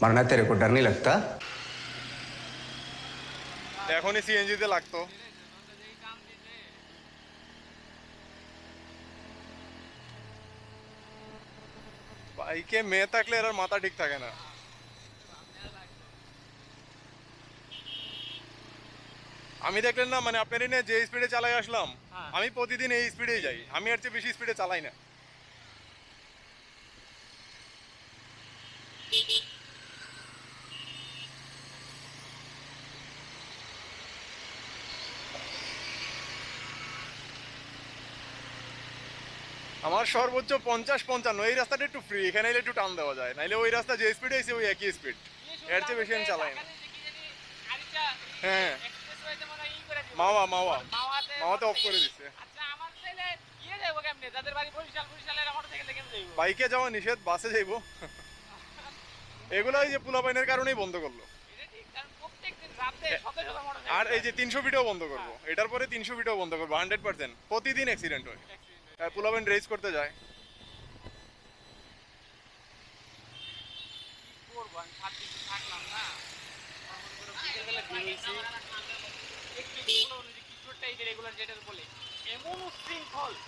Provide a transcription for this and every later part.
मरना तेरे को डर नहीं लगता এখনই সিএনজিতে লাগতো এই দাম দিতে বাইকে মেয়ে থাকলে এর আর মাথা ঠিক থাকে না আমি দেখলেন না মানে আপনারই না যে স্পিডে চালাই আসলাম হ্যাঁ। আমি প্রতিদিন এই স্পিডেই যাই আমি এর চেয়ে বেশি স্পিডে চালাই না আমার সর্বোচ্চ পঞ্চাশ পঞ্চান্ন, এই রাস্তাটা একটু ফ্রি এখানে এলে একটু টান দেওয়া যায়। নাইলে ওই রাস্তা যে স্পিডে এসে ওই একই স্পিড এর চেয়ে বেশি আমি চালাই না। হ্যাঁ। মাওয়া মাওয়া। মাওয়াতে অফ করে দিচ্ছে বাইকে যাওয়া নিষেধ, বাসে যাইবো। এগুলো এই যে পুলাপাইনের কারণেই বন্ধ করল। আর এই যে তিনশো ফিটেও বন্ধ করব। এটার পরে তিনশো ফিটেও বন্ধ করব হান্ড্রেড পার্সেন্ট প্রতিদিন অ্যাক্সিডেন্ট হয়। পুলাপাইন রেস করতে যায়।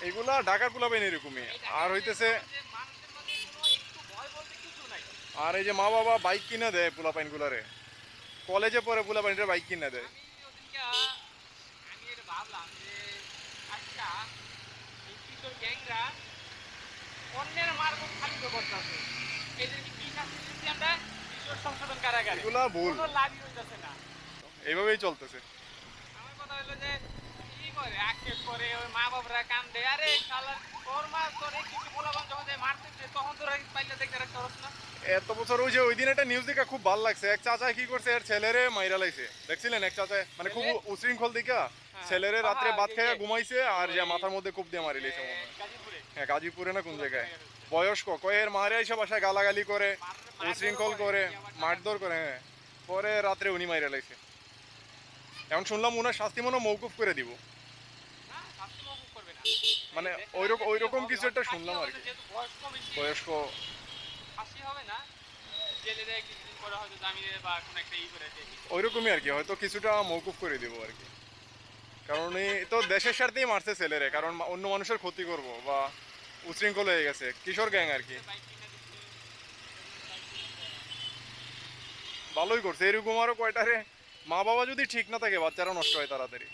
এগুলা ঢাকার পুলাপাইন এরকমই। আর হইতেছে। আর এই যে মা বাবা বাইক কিনে দেয় পুলাপাইন গুলারে। কলেজে পরে পুলাপাইনটা বাইক কিনে দেয় আমি ওদিনকে, আমি এটা ভাবলাম যে আচ্ছা এই কিশোর গ্যাংরা অন্যের মারকুট খালি তো করতেছে এদেরকে কি শাস্তি দিচ্ছি আমরা কিশোর সংশোধন কারাগারে এগুলা ভুল। এইভাবেই চলতেছে। আমার কথা হলো যে কি করে? আক্ষেপ করে ওই মা বাবারা কান্দে। আরে শালার তোর মা তোর এই কিছু বলাবান যখন যে মারতেছে? তখন তোরা পাইলে দেখতে রাখতে পারছ না? এত বছর ওই যে ওই দিন একটা নিউজ দেখা খুব ভালো লাগছে। এক চাচা কি করছে? এর ছেলেরে মাইরা লাইছে। দেখছিলেন এক চাচা মানে খুব উশৃঙ্খল দিকা ছেলেরে রাত্রে ভাত এই খাইয়া ঘুমাইছে আর যে মাথার মধ্যে কূপ দিয়ে মারি লাইছে গাজীপুরে। হ্যাঁ গাজীপুরে না কোন জায়গায়? বয়স্ক। কয়ের মারে এসে বাসায় গালাগালি করে। উশৃঙ্খল করে মারধর করে হ্যাঁ। পরে রাত্রে উনি মাইরা লাইছে। এখন শুনলাম উনার শাস্তি মনে মৌকুফ করে দিব। মানে ওইরকম- ওইরকম কিছু একটা শুনলাম আর কি। বয়স্ক ওইরকমই আর কি হয়তো কিছুটা মৌকুফ করে দিব আর কি। কারণ এই তো দেশের স্বার্থেই মারছে ছেলেরে কারণ অন্য মানুষের ক্ষতি করব বা উশৃঙ্খল হয়ে গেছে। কিশোর গ্যাং আর কি বাইক কিনে দিচ্ছে ভালোই করছে। এরকম আরও কয়টারে মা বাবা যদি ঠিক না থাকে বাচ্চারা নষ্ট হয় তাড়াতাড়ি।